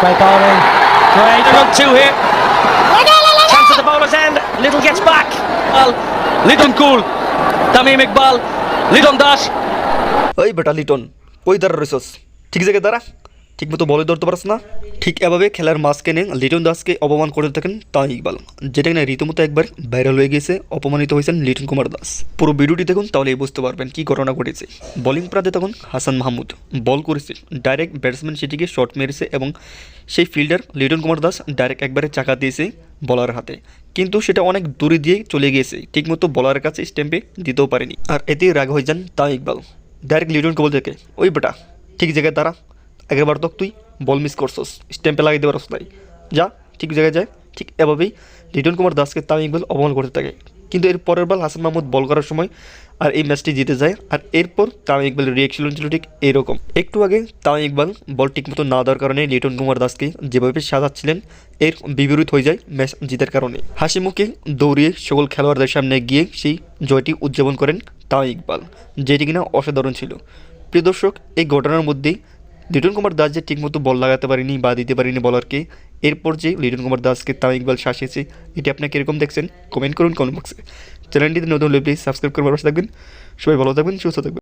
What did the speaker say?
Great bowling. Great. They're on two here. Chance at the bowler's end. Little gets back. Well, Litton cool. Tamim Iqbal. Liton dash. ওই বেটা লিটন ওই দাঁড়া রয়েছস ঠিক জায়গায় দাঁড়া ঠিক মতো বলে ধরতে পারস না? ঠিক এভাবে খেলার মাঝখানে লিটন দাসকে অপমান করে থাকেন তাই ইকবাল যেটা কিনা রীতিমতো একবার ভাইরাল হয়ে গিয়েছে, অপমানিত হয়েছেন লিটন কুমার দাস। পুরো ভিডিওটি দেখুন, তাহলেই বুঝতে পারবেন কি ঘটনা ঘটেছে। বোলিং প্রান্তে তখন হাসান মাহমুদ বল করেছে ডাইরেক্ট ব্যাটসম্যান সেটিকে শট মেরেছে এবং সেই ফিল্ডার লিটন কুমার দাস ডাইরেক্ট একবারে চাকা দিয়েছে বলার হাতে। কিন্তু সেটা অনেক দূরে দিয়ে চলে গিয়েছে, ঠিকমতো বলারের কাছে স্ট্যাম্পে দিতেও পারেনি। আর এতেই রাগ হয়ে যান তাই ইকবাল ডাইরেক্ট লিটনকে বলতে থাকে ওই বেটা, ঠিক জায়গায় দাঁড়া আগেরবার তো তুই বল মিস করছস। স্ট্যাম্পে লাগিয়ে দেওয়ার রাস্তায় যা, ঠিক জায়গায় যায়, ঠিক এভাবেই লিটন কুমার দাসকে তামিম ইকবাল অপমান করতে থাকে। কিন্তু এর পরের বল হাসান মাহমুদ বল করার সময় আর এই ম্যাচটি জিতে যায়। আর এরপর তামিম ইকবালের রিয়াকশন ছিল ঠিক এরকম। একটু আগে তামিম ইকবাল বল ঠিকমতো না দেওয়ার কারণে লিটন কুমার দাসকে যেভাবে সাজাচ্ছিলেন, এর বিপরীত হয়ে যায় ম্যাচ জিতার কারণে। হাসি মুখে দৌড়িয়ে সকল খেলোয়াড়দের সামনে গিয়ে সেই জয়টি উদযাপন করেন তামিম ইকবাল, যেটি কিনা অসাধারণ ছিল। প্রিয় দর্শক, এই ঘটনার মধ্যেই লিটন কুমার দাস যে ঠিকমতো বল লাগাতে পারেনি বা দিতে পারিনি বলারকে। এরপর যে লিটন কুমার দাসকে তামিম ইকবাল শাসিয়েছে এটি আপনি কীরকম দেখছেন? কমেন্ট করুন কমেন্ট বক্সে। চ্যানেলটিতে নতুন হলে সাবস্ক্রাইব করে পাশে থাকবেন। সবাই ভালো থাকবেন, সুস্থ থাকবেন।